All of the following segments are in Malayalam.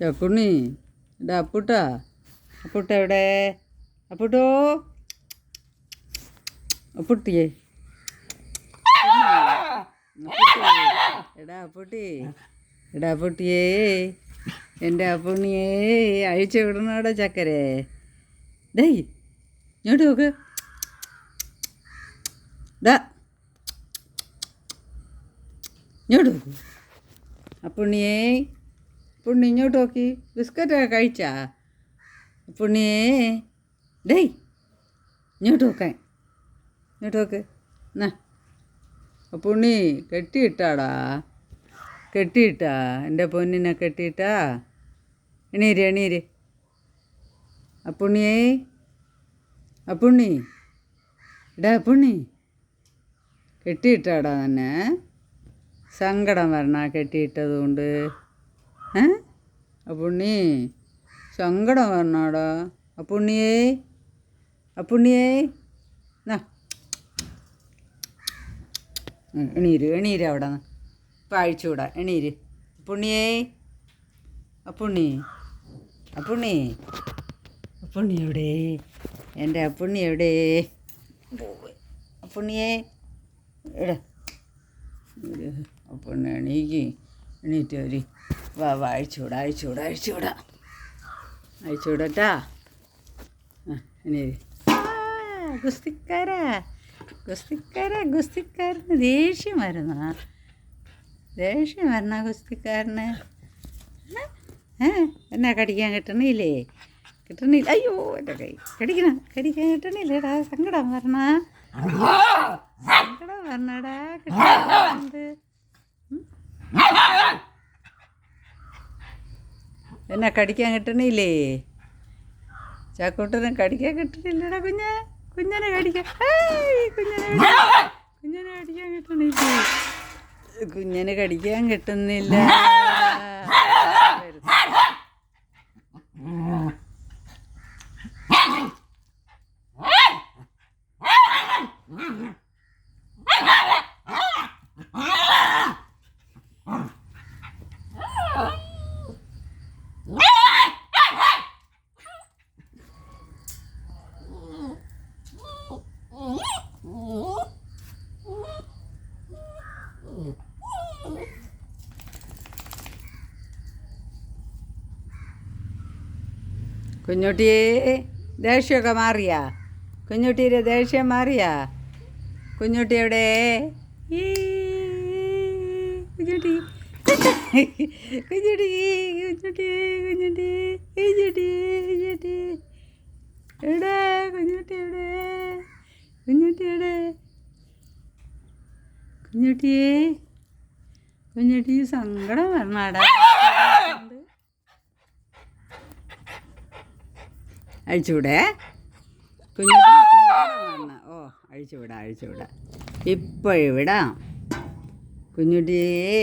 ചക്കുണ്ണി. എന്റെ അപ്പുട്ടാ. അപ്പുട്ട എവിടെ? അപ്പുട്ടോ. അപ്പുട്ടിയേ. അപ്പുട്ടി. എടാ അപ്പുട്ടി. എടാ അപ്പുട്ടിയേ. എന്റെ അപ്പുണ്ണിയേ അഴിച്ചു വിടണോടെ ചക്കരെ. ഡേയ് ഇങ്ങോട്ട് നോക്ക്. ഡാ ഇങ്ങോട്ട് നോക്ക്. അപ്പുണ്ണിയേ പുണ്ണി ഇങ്ങോട്ട് നോക്കി. ബിസ്ക്കറ്റൊക്കെ കഴിച്ചാ? പുണ്ണിയേ ഡേയ് ഇങ്ങോട്ട് നോക്കാൻ ഇങ്ങോട്ട് നോക്ക്. എന്നാ പുണ്ണി കെട്ടിയിട്ടാടാ? കെട്ടിയിട്ടാ? എന്റെ പൊന്നിനെ കെട്ടിയിട്ടാ? എണീര് എണീര്. അപ്പുണ്ണിയേ അപ്പുണ്ണി ഇടാ അപ്പുണ്ണി കെട്ടിയിട്ടാടാ തന്നെ സങ്കടം വരണ കെട്ടിയിട്ടത് കൊണ്ട് അപ്പുണ്ണി സങ്കടം വരണാടാ. അപ്പുണ്ണിയേ അപ്പുണ്ണിയേ നാ. എണീര് എണീര് അവിടെ നിന്ന്. ഇപ്പം അഴിച്ചുകൂടാ എണീര്. അപ്പുണ്ണിയേ അപ്പുണ്ണി അപ്പുണ്ണി അപ്പുണ്ണി എവിടെ? എന്റെ അപ്പുണ്ണി എവിടെ? അപ്പുണ്ണിയേ ഒരു അപ്പുണ്ണി എണീക്ക് എണീറ്റ് വരി. വാ വാ അഴിച്ചുകൂടാ അഴിച്ചുകൂടാ അഴിച്ചുകൂടട്ടാ ആ എണീര് ഗുസ്തിക്കാര ഗുസ്തിക്കാരാ ഗുസ്തിക്കാരാ ഗുസ്തിക്കാരന് ദേഷ്യം വരുന്ന. ദേഷ്യം വരണ ഗുസ്തിക്കാരന്. ഏഹ് എന്നാ കടിക്കാൻ കിട്ടണില്ലേ? കിട്ടണില്ല. അയ്യോ എന്റെ കൈ. കടിക്കണ കടിക്കാൻ കിട്ടണില്ലേടാ. സങ്കടം വരണ. സങ്കടം വരണടാ. കിട്ടുന്നുണ്ട് എന്നാ കടിക്കാൻ കിട്ടണില്ലേ? ചാക്കൂട്ടനെ കടിക്കാൻ കിട്ടണില്ലടാ കുഞ്ഞ്. കുഞ്ഞനെ കടിക്കാൻ കുഞ്ഞനെ കുഞ്ഞനെ കടിക്കാൻ കിട്ടണില്ലേ? കുഞ്ഞനെ കടിക്കാൻ കിട്ടുന്നില്ല. കുഞ്ഞുട്ടിയെ ദേഷ്യമൊക്കെ മാറിയാ? കുഞ്ഞുട്ടിയുടെ ദേഷ്യം മാറിയാ? കുഞ്ഞുട്ടി എവിടെ കുഞ്ഞുട്ടി കുഞ്ഞുട്ടി കുഞ്ഞുട്ടി കുഞ്ഞുട്ടി കുഞ്ഞുട്ടി കുഞ്ഞുട്ടി. എവിടെ കുഞ്ഞുട്ടി എവിടെ കുഞ്ഞുട്ടി എവിടെ കുഞ്ഞുട്ടിയെ കുഞ്ഞുട്ടി സങ്കടം വരണാടാ. സങ്കടം വരണ ഓ അഴിച്ചുവിടാം അഴിച്ചുവിടാം. ഇപ്പോഴിവിടാം കുഞ്ഞുട്ടിയേ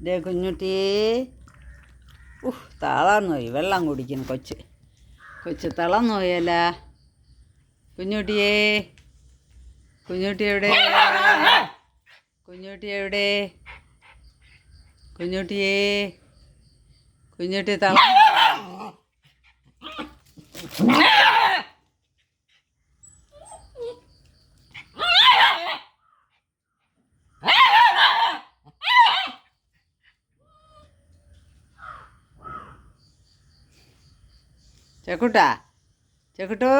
ദേ കുഞ്ഞുട്ടിയേ ഉഹ് തളർന്നു പോയി വെള്ളം കുടിക്കുന്നു കൊച്ച്. കൊച്ച് തളർന്നു പോയല്ല കുഞ്ഞുട്ടിയേ കുഞ്ഞുട്ടി എവിടെ? കുഞ്ഞുട്ടി എവിടെ? കുഞ്ഞുട്ടിയേ കുഞ്ഞുട്ടി തളർന്നു ചെക്കുട്ടാ ചെക്കുട്ടു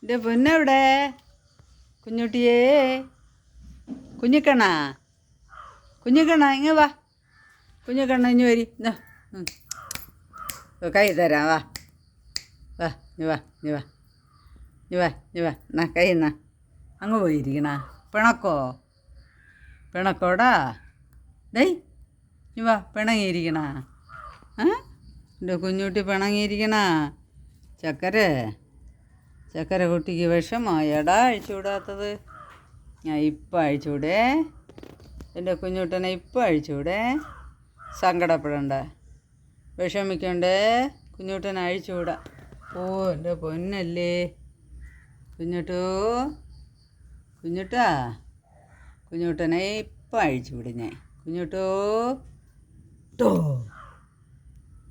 എന്റെ പൊന്നെവിടെ? കുഞ്ഞുട്ടിയേ കുഞ്ഞിക്കണ്ണാ കുഞ്ഞിക്കണ്ണ ഇങ്ങ വാ കുഞ്ഞിക്കണ്ണ ഇഞ്ഞ് വരി കൈ തരാം വാ. നീ വാ നീ വാ. നീ വാ അങ്ങ് പോയിരിക്കണ. പിണക്കോ? പിണക്കോടാ? ഡേയ് നീ പിണങ്ങിയിരിക്കണ. ആ? എന്റെ കുഞ്ഞുട്ടി പിണങ്ങിയിരിക്കണ. ചക്കര. ചക്കര കുട്ടിക്ക് വിഷമായടാ അഴിച്ചുവിടാത്തത് ഞാൻ ഇപ്പം അഴിച്ചുവിടേ എന്റെ കുഞ്ഞുട്ടനെ ഇപ്പം അഴിച്ചുവിടേ സങ്കടപ്പെടണ്ട. വിഷമിക്കണ്ടേ. കുഞ്ഞുട്ടനെ അഴിച്ചുവിടാം ഓ എന്റെ പൊന്നല്ലേ. കുഞ്ഞോട്ടോ കുഞ്ഞുട്ടാ. കുഞ്ഞുട്ടനെ ഇപ്പം അഴിച്ചുവിടും ഞാൻ. കുഞ്ഞോട്ടോ ടോ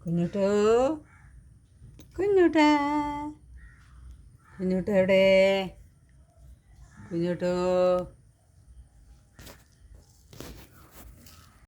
കുഞ്ഞുട്ടോ കുഞ്ഞുട്ടാ. കുഞ്ഞുട്ട എവിടെ? കുഞ്ഞുട്ടോ